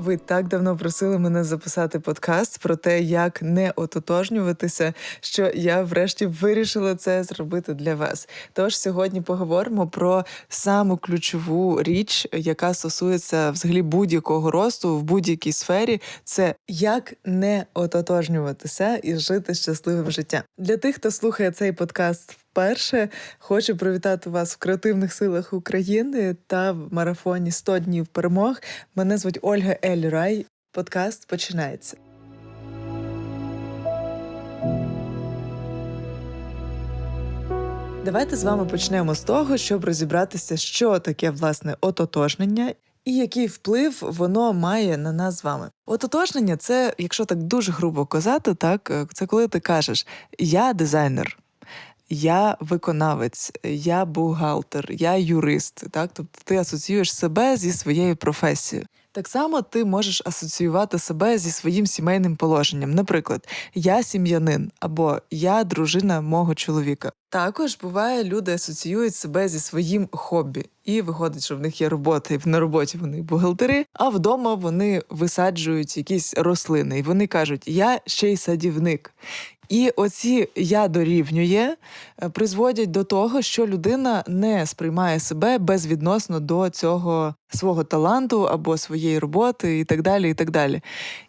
Ви так давно просили мене записати подкаст про те, як не ототожнюватися, що я врешті вирішила це зробити для вас. Тож сьогодні поговоримо про саму ключову річ, яка стосується взагалі будь-якого росту в будь-якій сфері, це як не ототожнюватися і жити щасливим життям. Для тих, хто слухає цей подкаст Перше хочу привітати вас в креативних силах України та в марафоні «100 днів перемог. Мене звуть Ольга Ельрай. Подкаст починається. Давайте з вами почнемо з того, щоб розібратися, що таке власне ототожнення і який вплив воно має на нас з вами. Ототожнення це, якщо так дуже грубо казати, так це коли ти кажеш Я дизайнер я виконавець, я бухгалтер, я юрист. Так, тобто ти асоціюєш себе зі своєю професією. Так само ти можеш асоціювати себе зі своїм сімейним положенням. Наприклад, я сім'янин або я дружина мого чоловіка. Також буває, люди асоціюють себе зі своїм хобі, і виходить, що в них є робота, і на роботі вони бухгалтери, а вдома вони висаджують якісь рослини, і вони кажуть, я ще й садівник. І оці я дорівнює призводять до того, що людина не сприймає себе безвідносно до цього свого таланту або своєї роботи, і так далі. І так далі.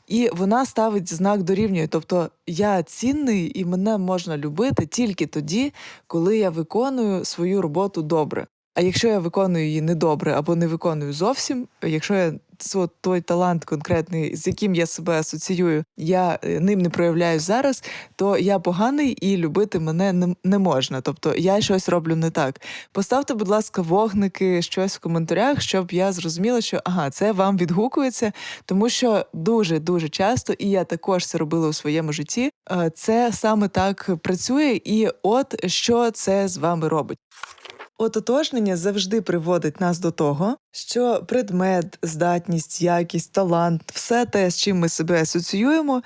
І вона ставить знак дорівнює. Тобто я цінний і мене можна любити тільки тоді, коли я виконую свою роботу добре. А якщо я виконую її недобре або не виконую зовсім, якщо я от той талант конкретний, з яким я себе асоціюю, я е, ним не проявляю зараз, то я поганий і любити мене не, можна. Тобто я щось роблю не так. Поставте, будь ласка, вогники, щось в коментарях, щоб я зрозуміла, що ага, це вам відгукується, тому що дуже дуже часто, і я також це робила у своєму житті. Е, це саме так працює, і от що це з вами робить. Ототожнення завжди приводить нас до того, що предмет, здатність, якість, талант, все те, з чим ми себе асоціюємо,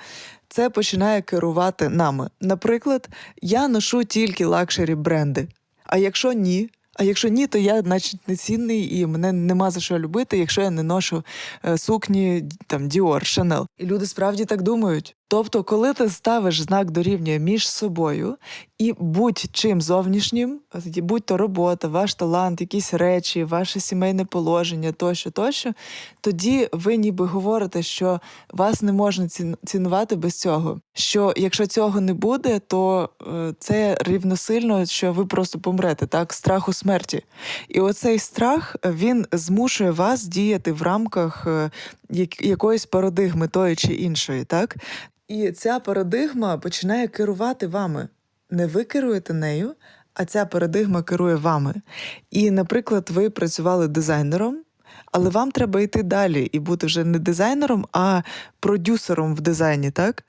це починає керувати нами. Наприклад, я ношу тільки лакшері бренди. А якщо ні, а якщо ні, то я, значить, не цінний і мене нема за що любити, якщо я не ношу е, сукні там Dior, Chanel. І люди справді так думають. Тобто, коли ти ставиш знак дорівнює між собою і будь-чим зовнішнім, будь-то робота, ваш талант, якісь речі, ваше сімейне положення, тощо, тощо, тоді ви ніби говорите, що вас не можна цінувати без цього. Що якщо цього не буде, то е, це рівносильно, що ви просто помрете, так, страху смерті. І оцей страх він змушує вас діяти в рамках е, якоїсь парадигми тої чи іншої, так. І ця парадигма починає керувати вами. Не ви керуєте нею, а ця парадигма керує вами. І, наприклад, ви працювали дизайнером, але вам треба йти далі і бути вже не дизайнером, а продюсером в дизайні, так?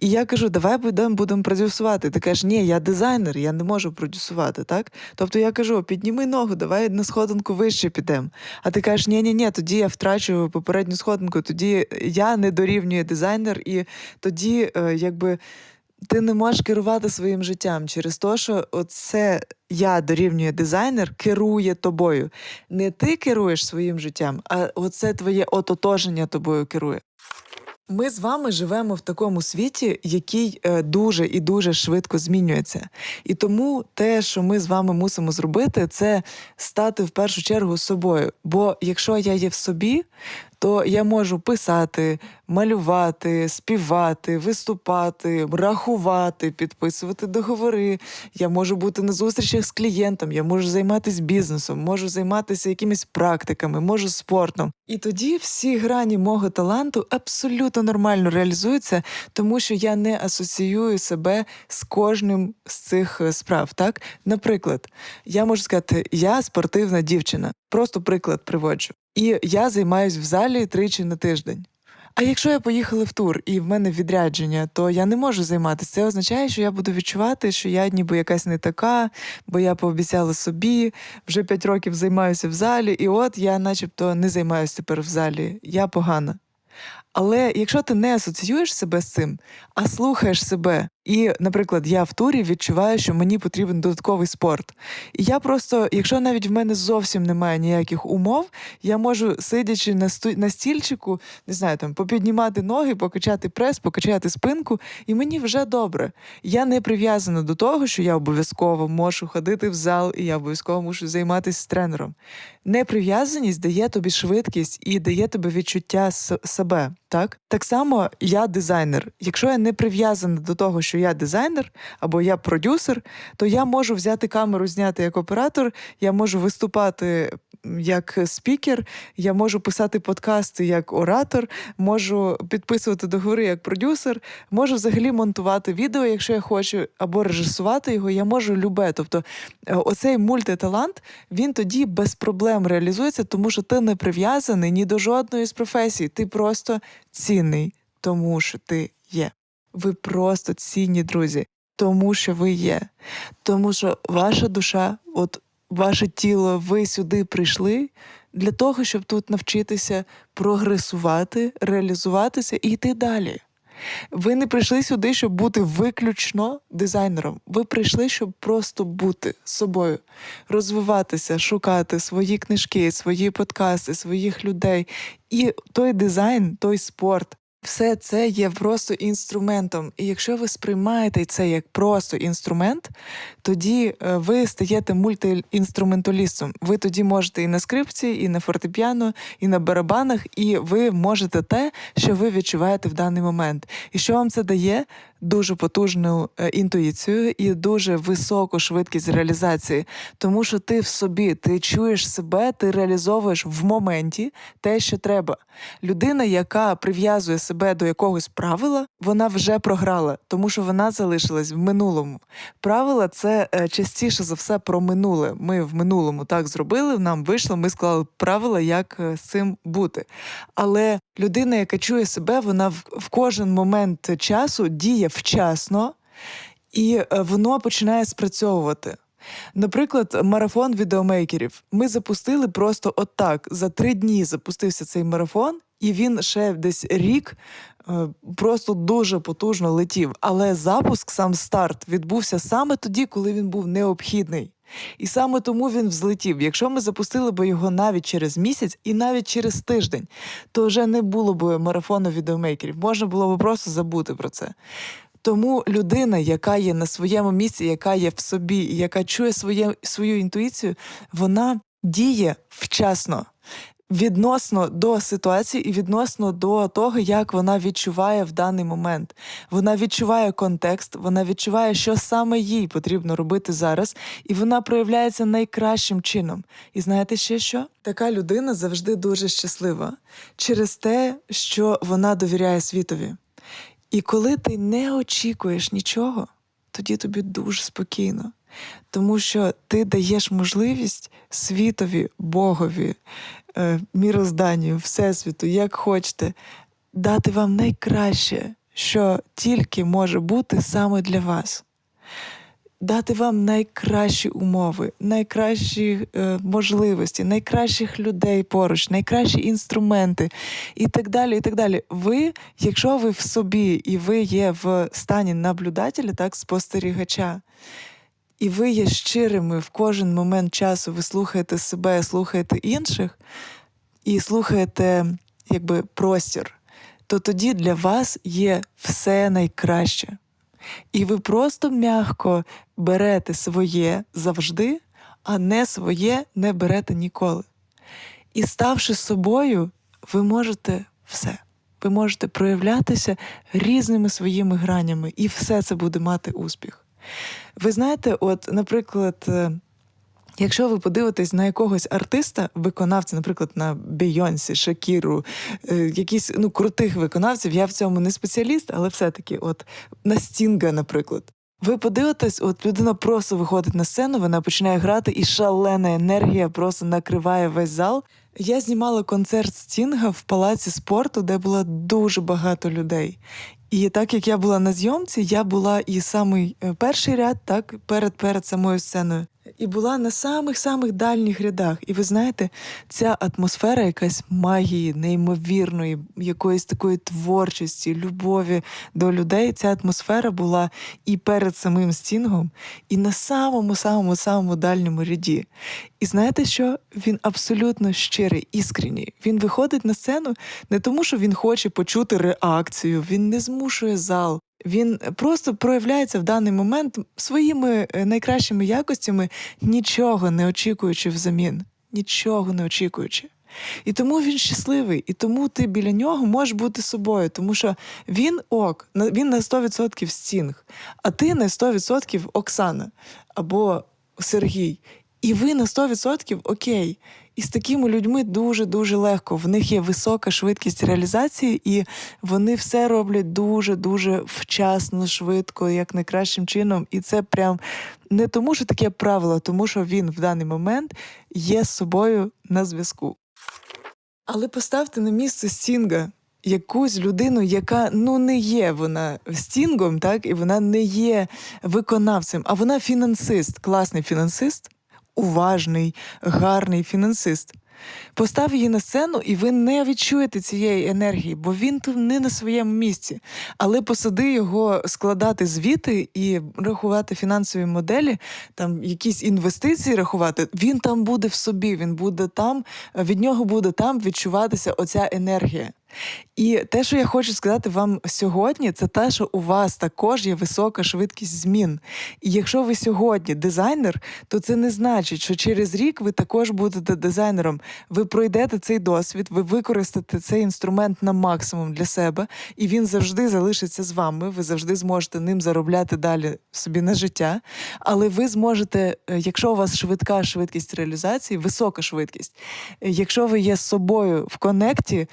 І я кажу, давай будемо будемо продюсувати. Ти кажеш, ні, я дизайнер, я не можу продюсувати, так? Тобто я кажу, підніми ногу, давай на сходинку вище підемо. А ти кажеш, ні, ні, ні, тоді я втрачу попередню сходинку, тоді я не дорівнюю дизайнер, і тоді, е, якби. Ти не можеш керувати своїм життям через те, що оце я дорівнює дизайнер, керує тобою. Не ти керуєш своїм життям, а оце твоє ототоження тобою керує. Ми з вами живемо в такому світі, який е, дуже і дуже швидко змінюється. І тому те, що ми з вами мусимо зробити, це стати в першу чергу собою. Бо якщо я є в собі, то я можу писати, малювати, співати, виступати, рахувати, підписувати договори. Я можу бути на зустрічах з клієнтом, я можу займатися бізнесом, можу займатися якимись практиками, можу спортом. І тоді всі грані мого таланту абсолютно нормально реалізуються, тому що я не асоціюю себе з кожним з цих е, справ. Так, наприклад, я можу сказати, я спортивна дівчина. Просто приклад приводжу. І я займаюся в залі тричі на тиждень. А якщо я поїхала в тур і в мене відрядження, то я не можу займатися. Це означає, що я буду відчувати, що я ніби якась не така, бо я пообіцяла собі, вже п'ять років займаюся в залі, і от я, начебто, не займаюся тепер в залі. Я погана. Але якщо ти не асоціюєш себе з цим, а слухаєш себе І, наприклад, я в турі відчуваю, що мені потрібен додатковий спорт. І я просто, якщо навіть в мене зовсім немає ніяких умов, я можу, сидячи на сту... на стільчику, не знаю, там попіднімати ноги, покачати прес, покачати спинку, і мені вже добре. Я не прив'язана до того, що я обов'язково можу ходити в зал, і я обов'язково мушу займатися з тренером. Неприв'язаність дає тобі швидкість і дає тобі відчуття себе. Так так само я дизайнер. Якщо я не прив'язана до того, що я дизайнер або я продюсер, то я можу взяти камеру, зняти як оператор, я можу виступати як спікер, я можу писати подкасти як оратор, можу підписувати договори як продюсер, можу взагалі монтувати відео, якщо я хочу, або режисувати його. Я можу любе. Тобто, е, оцей мультиталант він тоді без проблем реалізується, тому що ти не прив'язаний ні до жодної з професій. Ти просто цінний, тому що ти є. Ви просто цінні друзі, тому що ви є. Тому що ваша душа, от ваше тіло, ви сюди прийшли для того, щоб тут навчитися прогресувати, реалізуватися і йти далі. Ви не прийшли сюди, щоб бути виключно дизайнером. Ви прийшли, щоб просто бути собою, розвиватися, шукати свої книжки, свої подкасти, своїх людей. І той дизайн, той спорт, все це є просто інструментом. І якщо ви сприймаєте це як просто інструмент, тоді е, ви стаєте мультиінструменталістом. Ви тоді можете і на скрипці, і на фортепіано, і на барабанах, і ви можете те, що ви відчуваєте в даний момент. І що вам це дає? Дуже потужну е, інтуїцію і дуже високу швидкість реалізації, тому що ти в собі, ти чуєш себе, ти реалізовуєш в моменті те, що треба. Людина, яка прив'язує себе до якогось правила, вона вже програла, тому що вона залишилась в минулому. Правила це е, частіше за все про минуле. Ми в минулому так зробили, нам вийшло, ми склали правила, як е, з цим бути. Але людина, яка чує себе, вона в, в кожен момент часу діє вчасно, і е, воно починає спрацьовувати. Наприклад, марафон відеомейкерів. Ми запустили просто отак. За три дні запустився цей марафон, і він ще десь рік е, просто дуже потужно летів. Але запуск, сам старт, відбувся саме тоді, коли він був необхідний. І саме тому він взлетів. Якщо ми запустили б його навіть через місяць і навіть через тиждень, то вже не було б марафону відеомейкерів. Можна було б просто забути про це. Тому людина, яка є на своєму місці, яка є в собі, яка чує своє, свою інтуїцію, вона діє вчасно. Відносно до ситуації і відносно до того, як вона відчуває в даний момент. Вона відчуває контекст, вона відчуває, що саме їй потрібно робити зараз, і вона проявляється найкращим чином. І знаєте ще що? Така людина завжди дуже щаслива через те, що вона довіряє світові. І коли ти не очікуєш нічого, тоді тобі дуже спокійно, тому що ти даєш можливість світові, Богові, е, мірозданню, Всесвіту, як хочете, дати вам найкраще, що тільки може бути саме для вас. Дати вам найкращі умови, найкращі е, можливості, найкращих людей поруч, найкращі інструменти і так далі. і так далі. Ви, якщо ви в собі і ви є в стані наблюдателя, так, спостерігача, і ви є щирими в кожен момент часу, ви слухаєте себе, слухаєте інших і слухаєте якби простір, то тоді для вас є все найкраще. І ви просто м'яко берете своє завжди, а не своє не берете ніколи. І ставши собою, ви можете все. Ви можете проявлятися різними своїми гранями, і все це буде мати успіх. Ви знаєте, от, наприклад, е, Якщо ви подивитесь на якогось артиста, виконавця, наприклад, на Бейонсі, Шакіру, е, якісь ну крутих виконавців, я в цьому не спеціаліст, але все-таки, от на Стінга, наприклад. Ви подивитесь, от людина просто виходить на сцену, вона починає грати, і шалена енергія просто накриває весь зал. Я знімала концерт Стінга в палаці спорту, де було дуже багато людей. І так як я була на зйомці, я була і самий е, перший ряд, так перед перед самою сценою. І була на самих-самих дальніх рядах. І ви знаєте, ця атмосфера якась магії, неймовірної, якоїсь такої творчості, любові до людей. Ця атмосфера була і перед самим стінгом, і на самому самому самому дальньому ряді. І знаєте що? Він абсолютно щирий, іскренній. Він виходить на сцену не тому, що він хоче почути реакцію, він не змушує зал. Він просто проявляється в даний момент своїми е, найкращими якостями, нічого не очікуючи взамін, нічого не очікуючи. І тому він щасливий, і тому ти біля нього можеш бути собою, тому що він ок, він на 100% стінг, а ти на 100% Оксана або Сергій. І ви на 100% окей. І з такими людьми дуже-дуже легко. В них є висока швидкість реалізації, і вони все роблять дуже-дуже вчасно, швидко, як найкращим чином. І це прям не тому, що таке правило, тому що він в даний момент є з собою на зв'язку. Але поставте на місце Стінга якусь людину, яка ну не є вона стінгом, так і вона не є виконавцем, а вона фінансист, класний фінансист, уважний, гарний фінансист. Постав її на сцену, і ви не відчуєте цієї енергії, бо він тут не на своєму місці. Але посади його складати звіти і рахувати фінансові моделі, там якісь інвестиції рахувати. Він там буде в собі, він буде там, від нього буде там відчуватися оця енергія. І те, що я хочу сказати вам сьогодні, це те, що у вас також є висока швидкість змін. І якщо ви сьогодні дизайнер, то це не значить, що через рік ви також будете дизайнером. Ви пройдете цей досвід, ви використаєте цей інструмент на максимум для себе, і він завжди залишиться з вами. Ви завжди зможете ним заробляти далі собі на життя. Але ви зможете, е, якщо у вас швидка швидкість реалізації, висока швидкість, е, якщо ви є з собою в конекті.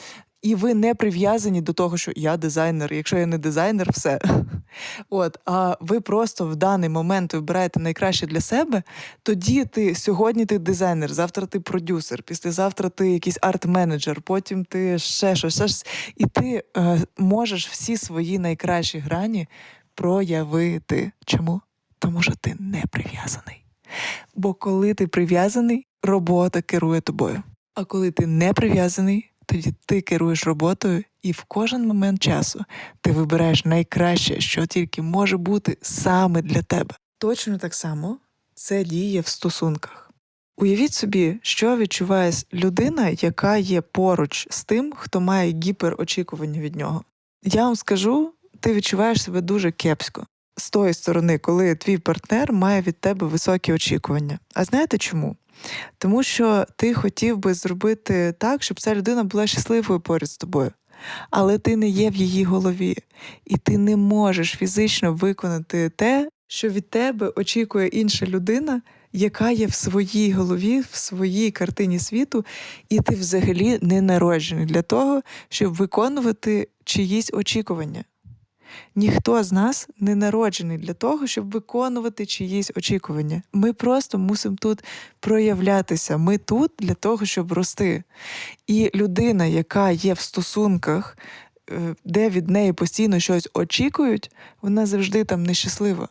І ви не прив'язані до того, що я дизайнер. Якщо я не дизайнер, все. От, а ви просто в даний момент вибираєте найкраще для себе. Тоді ти сьогодні ти дизайнер, завтра ти продюсер, післязавтра ти якийсь арт-менеджер, потім ти ще щось, ще щось. І ти е, можеш всі свої найкращі грані проявити. Чому? Тому що ти не прив'язаний. Бо коли ти прив'язаний, робота керує тобою. А коли ти не прив'язаний, тоді ти керуєш роботою, і в кожен момент часу ти вибираєш найкраще, що тільки може бути саме для тебе. Точно так само це діє в стосунках. Уявіть собі, що відчуває людина, яка є поруч з тим, хто має гіперочікування від нього. Я вам скажу, ти відчуваєш себе дуже кепсько з тої сторони, коли твій партнер має від тебе високі очікування. А знаєте чому? Тому що ти хотів би зробити так, щоб ця людина була щасливою поряд з тобою. Але ти не є в її голові, і ти не можеш фізично виконати те, що від тебе очікує інша людина, яка є в своїй голові, в своїй картині світу, і ти взагалі не народжений для того, щоб виконувати чиїсь очікування. Ніхто з нас не народжений для того, щоб виконувати чиїсь очікування. Ми просто мусимо тут проявлятися. Ми тут для того, щоб рости. І людина, яка є в стосунках, е, де від неї постійно щось очікують, вона завжди там нещаслива.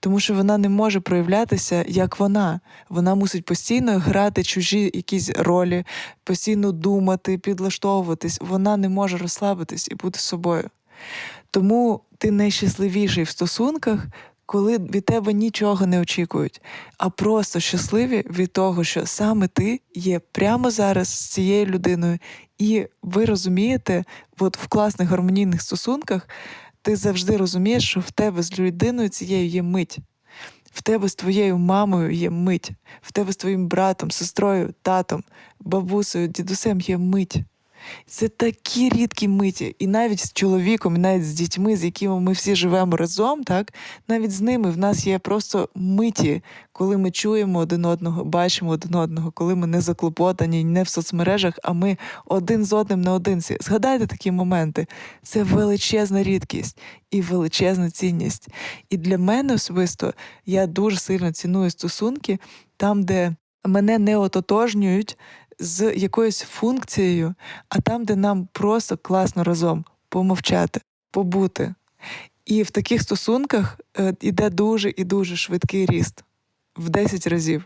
Тому що вона не може проявлятися як вона. Вона мусить постійно грати чужі якісь ролі, постійно думати, підлаштовуватись. Вона не може розслабитись і бути собою. Тому ти найщасливіший в стосунках, коли від тебе нічого не очікують, а просто щасливі від того, що саме ти є прямо зараз з цією людиною, і ви розумієте, от в класних гармонійних стосунках ти завжди розумієш, що в тебе з людиною цією є мить. В тебе з твоєю мамою є мить, в тебе з твоїм братом, сестрою, татом, бабусею, дідусем є мить. Це такі рідкі миті, і навіть з чоловіком, і навіть з дітьми, з якими ми всі живемо разом, так навіть з ними в нас є просто миті, коли ми чуємо один одного, бачимо один одного, коли ми не заклопотані, не в соцмережах, а ми один з одним наодинці. Згадайте такі моменти. Це величезна рідкість і величезна цінність. І для мене особисто я дуже сильно ціную стосунки там, де мене не ототожнюють з якоюсь функцією, а там, де нам просто класно разом помовчати, побути. І в таких стосунках е, іде дуже і дуже швидкий ріст. в 10 разів.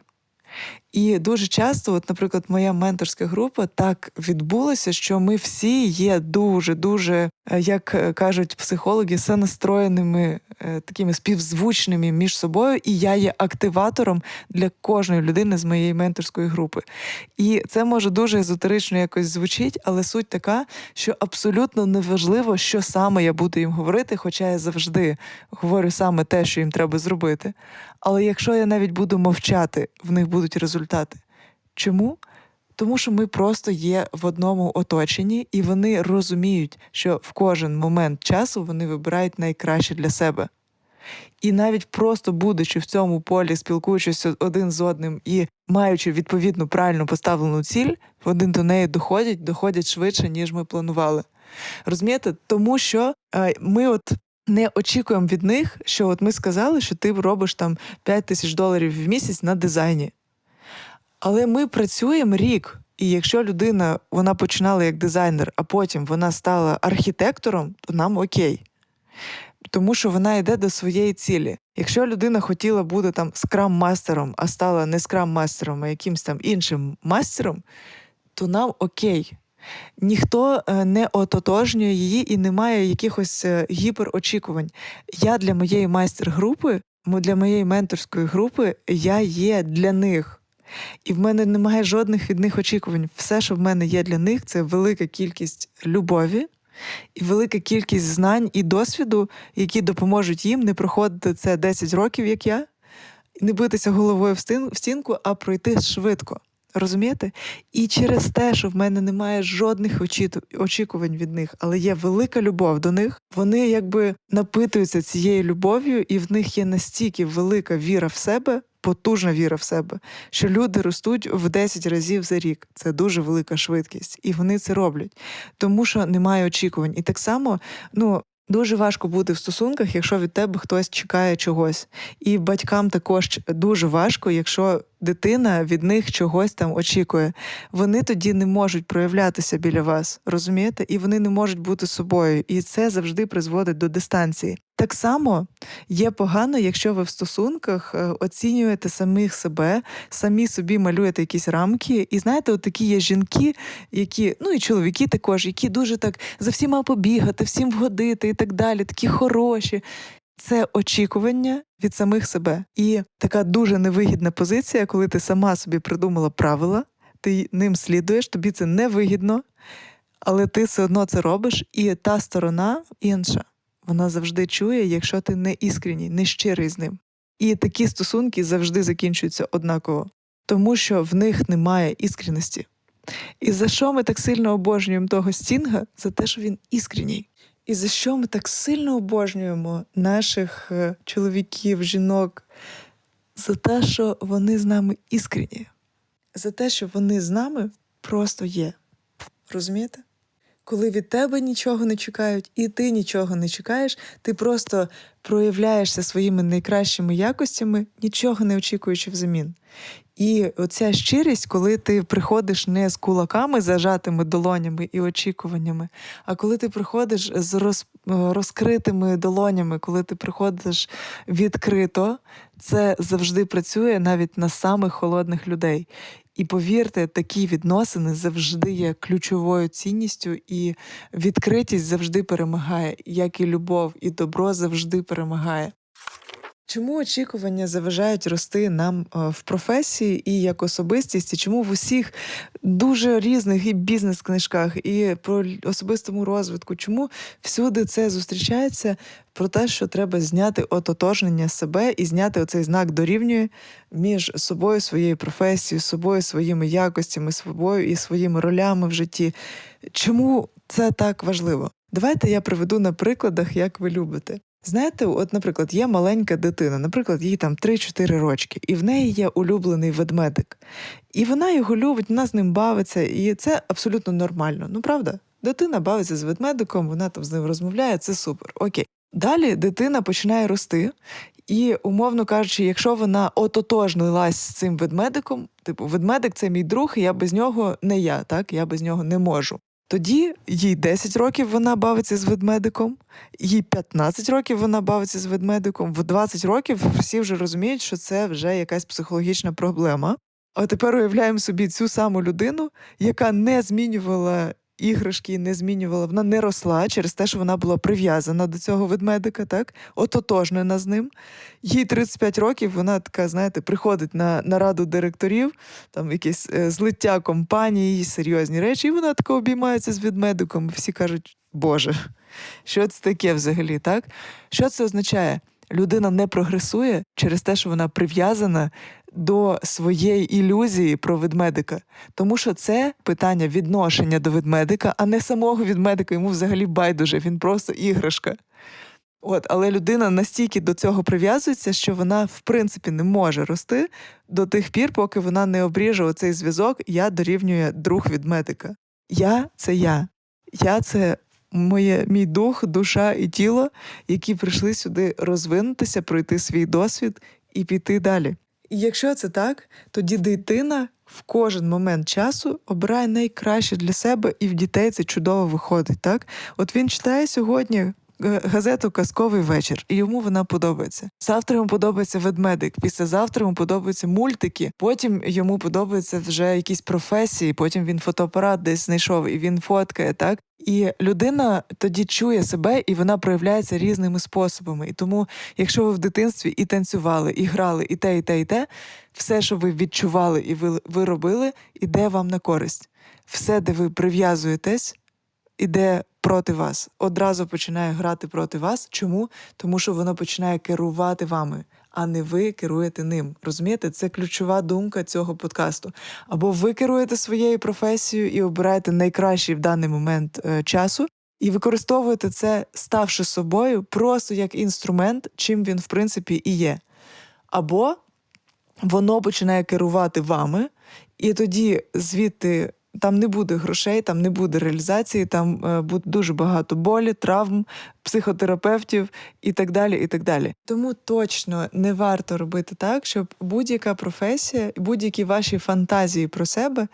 І дуже часто, от, наприклад, моя менторська група так відбулося, що ми всі є дуже, дуже, е, як е, кажуть психологи, сонастроєними, е, такими співзвучними між собою, і я є активатором для кожної людини з моєї менторської групи. І це може дуже езотерично якось звучить, але суть така, що абсолютно неважливо, що саме я буду їм говорити, хоча я завжди говорю саме те, що їм треба зробити. Але якщо я навіть буду мовчати, в них будуть результати. Чому? Тому що ми просто є в одному оточенні, і вони розуміють, що в кожен момент часу вони вибирають найкраще для себе. І навіть просто будучи в цьому полі, спілкуючись один з одним і маючи відповідну правильно поставлену ціль, вони до неї доходять, доходять швидше, ніж ми планували. Розумієте? Тому що е, ми от не очікуємо від них, що от ми сказали, що ти робиш там 5 тисяч доларів в місяць на дизайні. Але ми працюємо рік. І якщо людина вона починала як дизайнер, а потім вона стала архітектором, то нам окей. Тому що вона йде до своєї цілі. Якщо людина хотіла бути там скрам-мастером, а стала не скрам-мастером, а якимсь там іншим мастером, то нам окей. Ніхто е, не ототожнює її і не має якихось е, гіперочікувань. Я для моєї майстер-групи, для моєї менторської групи, я є для них. І в мене немає жодних від них очікувань. Все, що в мене є для них, це велика кількість любові і велика кількість знань і досвіду, які допоможуть їм не проходити це 10 років, як я, не битися головою в стінку, а пройти швидко. Розумієте? І через те, що в мене немає жодних очікувань від них, але є велика любов до них, вони якби напитуються цією любов'ю, і в них є настільки велика віра в себе, потужна віра в себе, що люди ростуть в 10 разів за рік. Це дуже велика швидкість, і вони це роблять, тому що немає очікувань. І так само, ну. Дуже важко бути в стосунках, якщо від тебе хтось чекає чогось. І батькам також дуже важко, якщо дитина від них чогось там очікує. Вони тоді не можуть проявлятися біля вас, розумієте? І вони не можуть бути собою. І це завжди призводить до дистанції. Так само є погано, якщо ви в стосунках е, оцінюєте самих себе, самі собі малюєте якісь рамки. І знаєте, от такі є жінки, які, ну і чоловіки також, які дуже так за всіма побігати, всім вгодити і так далі, такі хороші. Це очікування від самих себе. І така дуже невигідна позиція, коли ти сама собі придумала правила, ти ним слідуєш, тобі це невигідно, але ти все одно це робиш, і та сторона інша. Вона завжди чує, якщо ти не іскренній, не щирий з ним. І такі стосунки завжди закінчуються однаково, тому що в них немає іскренності. І за що ми так сильно обожнюємо того стінга? За те, що він іскренній. І за що ми так сильно обожнюємо наших е, чоловіків, жінок? За те, що вони з нами іскренні, за те, що вони з нами просто є. Розумієте? Коли від тебе нічого не чекають, і ти нічого не чекаєш, ти просто проявляєшся своїми найкращими якостями, нічого не очікуючи взамін. І оця щирість, коли ти приходиш не з кулаками, зажатими долонями і очікуваннями, а коли ти приходиш з роз, розкритими долонями, коли ти приходиш відкрито, це завжди працює навіть на самих холодних людей. І повірте, такі відносини завжди є ключовою цінністю, і відкритість завжди перемагає, як і любов, і добро завжди перемагає. Чому очікування заважають рости нам е, в професії і як особистість, чому в усіх дуже різних і бізнес-книжках, і про особистому розвитку, чому всюди це зустрічається про те, що треба зняти ототожнення себе і зняти оцей знак дорівнює між собою, своєю професією, собою, своїми якостями, собою і своїми ролями в житті. Чому це так важливо? Давайте я приведу на прикладах, як ви любите. Знаєте, от, наприклад, є маленька дитина, наприклад, їй там 3-4 рочки, і в неї є улюблений ведмедик. І вона його любить, вона з ним бавиться, і це абсолютно нормально. Ну правда? Дитина бавиться з ведмедиком, вона там з ним розмовляє, це супер. Окей. Далі дитина починає рости, і, умовно кажучи, якщо вона ототожнилась з цим ведмедиком, типу, ведмедик це мій друг, і я без нього не я, так? Я без нього не можу. Тоді їй 10 років вона бавиться з ведмедиком, їй 15 років вона бавиться з ведмедиком, в 20 років всі вже розуміють, що це вже якась психологічна проблема. А тепер уявляємо собі цю саму людину, яка не змінювала іграшки, не змінювала, вона не росла через те, що вона була прив'язана до цього ведмедика, так, ототожнена з ним. Їй 35 років, вона така, знаєте, приходить на, на раду директорів, там якесь е, злиття компанії, серйозні речі, і вона така обіймається з ведмедиком. Всі кажуть, Боже, що це таке взагалі, так? Що це означає? Людина не прогресує через те, що вона прив'язана до своєї ілюзії про ведмедика. Тому що це питання відношення до ведмедика, а не самого ведмедика. Йому взагалі байдуже, він просто іграшка. От, але людина настільки до цього прив'язується, що вона, в принципі, не може рости до тих пір, поки вона не обріже оцей зв'язок, я дорівнює друг ведмедика. Я це я. Я це моє, мій дух, душа і тіло, які прийшли сюди розвинутися, пройти свій досвід і піти далі. І якщо це так, тоді дитина в кожен момент часу обирає найкраще для себе, і в дітей це чудово виходить. Так, от він читає сьогодні. е, Газету Казковий вечір, і йому вона подобається. Завтра йому подобається ведмедик. Післязавтра йому подобаються мультики. Потім йому подобаються вже якісь професії. Потім він фотоапарат десь знайшов і він фоткає. Так і людина тоді чує себе, і вона проявляється різними способами. І тому, якщо ви в дитинстві і танцювали, і грали, і те, і те, і те, все, що ви відчували і ви, ви робили, іде вам на користь. Все, де ви прив'язуєтесь, іде проти вас. Одразу починає грати проти вас. Чому? Тому що воно починає керувати вами, а не ви керуєте ним. Розумієте, це ключова думка цього подкасту. Або ви керуєте своєю професією і обираєте найкращий в даний момент е, часу. І використовуєте це, ставши собою, просто як інструмент, чим він в принципі і є. Або воно починає керувати вами, і тоді звідти там не буде грошей, там не буде реалізації, там е, буде дуже багато болі, травм, психотерапевтів і так далі. і так далі. Тому точно не варто робити так, щоб будь-яка професія і будь-які ваші фантазії про себе.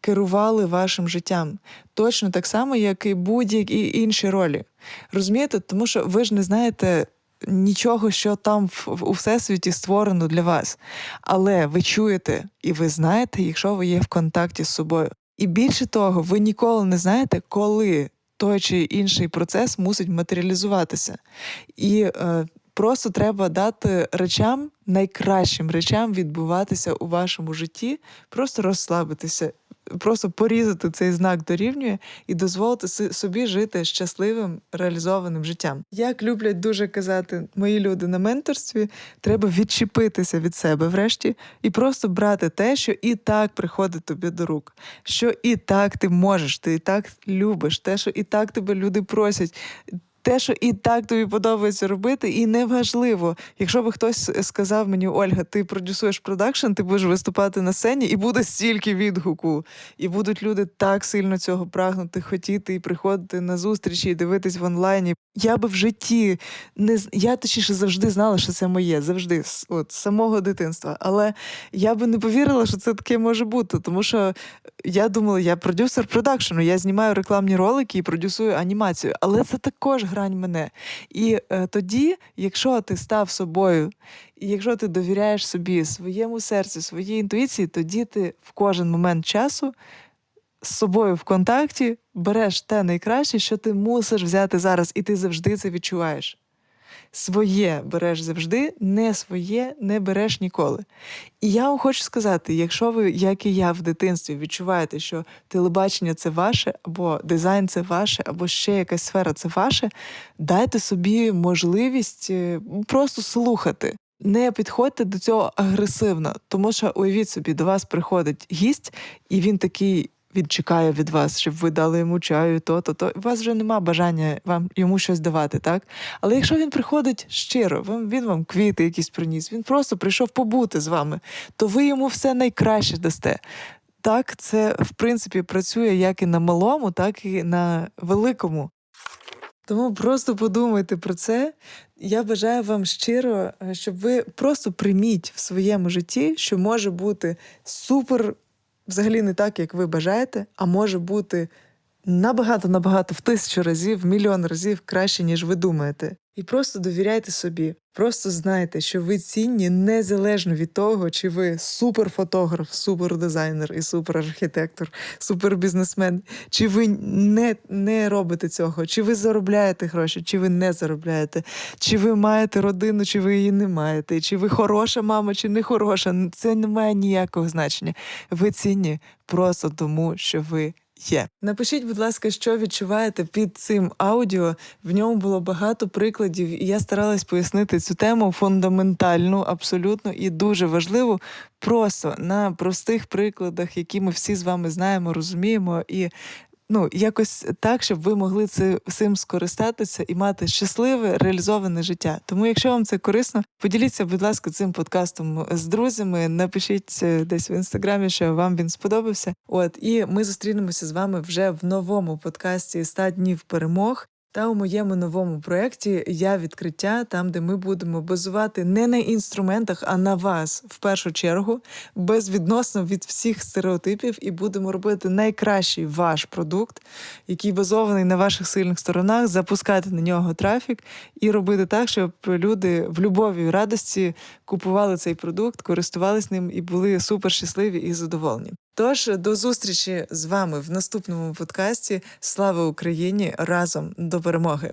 Керували вашим життям точно так само, як і будь-які інші ролі. Розумієте, тому що ви ж не знаєте нічого, що там в, у всесвіті створено для вас. Але ви чуєте і ви знаєте, якщо ви є в контакті з собою. І більше того, ви ніколи не знаєте, коли той чи інший процес мусить матеріалізуватися. І е, просто треба дати речам, найкращим речам відбуватися у вашому житті, просто розслабитися. Просто порізати цей знак дорівнює і дозволити собі жити щасливим реалізованим життям. Як люблять дуже казати мої люди на менторстві, треба відчепитися від себе врешті і просто брати те, що і так приходить тобі до рук, що і так ти можеш, ти і так любиш, те, що і так тебе люди просять. Те, що і так тобі подобається робити, і неважливо. Якщо би хтось сказав мені, Ольга, ти продюсуєш продакшн, ти будеш виступати на сцені, і буде стільки відгуку. І будуть люди так сильно цього прагнути, хотіти і приходити на зустрічі і дивитись в онлайні. Я би в житті не я точніше завжди знала, що це моє, завжди от з самого дитинства. Але я би не повірила, що це таке може бути, тому що я думала, я продюсер продакшену, я знімаю рекламні ролики і продюсую анімацію, але це також грань мене. І е, тоді, якщо ти став собою, і якщо ти довіряєш собі, своєму серцю, своїй інтуїції, тоді ти в кожен момент часу з собою в контакті береш те найкраще, що ти мусиш взяти зараз, і ти завжди це відчуваєш. Своє береш завжди, не своє не береш ніколи. І я вам хочу сказати: якщо ви, як і я в дитинстві, відчуваєте, що телебачення це ваше, або дизайн це ваше, або ще якась сфера це ваше, дайте собі можливість е, просто слухати. Не підходьте до цього агресивно, тому що уявіть собі, до вас приходить гість, і він такий. Він чекає від вас, щоб ви дали йому чаю, то, то, то. У вас вже нема бажання вам йому щось давати, так? Але якщо він приходить щиро, він, вам квіти якісь приніс, він просто прийшов побути з вами, то ви йому все найкраще дасте. Так, це в принципі працює як і на малому, так і на великому. Тому просто подумайте про це. Я бажаю вам щиро, е, щоб ви просто прийміть в своєму житті, що може бути супер, взагалі не так, як ви бажаєте, а може бути набагато набагато в тисячу разів, в мільйон разів краще, ніж ви думаєте. І просто довіряйте собі. Просто знайте, що ви цінні незалежно від того, чи ви суперфотограф, супердизайнер і суперархітектор, супербізнесмен, чи ви не, не робите цього, чи ви заробляєте гроші, чи ви не заробляєте, чи ви маєте родину, чи ви її не маєте, чи ви хороша мама, чи не хороша. Це не має ніякого значення. Ви цінні просто тому, що ви є. Напишіть, будь ласка, що відчуваєте під цим аудіо. В ньому було багато прикладів, і я старалась пояснити цю тему фундаментальну, абсолютно і дуже важливу, просто на простих прикладах, які ми всі з вами знаємо, розуміємо і. Ну, якось так, щоб ви могли це цим скористатися і мати щасливе реалізоване життя. Тому, якщо вам це корисно, поділіться, будь ласка, цим подкастом з друзями. Напишіть е, десь в інстаграмі, що вам він сподобався. От і ми зустрінемося з вами вже в новому подкасті «100 днів перемог. Та у моєму новому проєкті я відкриття, там, де ми будемо базувати не на інструментах, а на вас в першу чергу, безвідносно від всіх стереотипів, і будемо робити найкращий ваш продукт, який базований на ваших сильних сторонах, запускати на нього трафік і робити так, щоб люди в любові і радості купували цей продукт, користувались ним і були супер щасливі і задоволені. Тож до зустрічі з вами в наступному подкасті. Слава Україні! Разом до перемоги!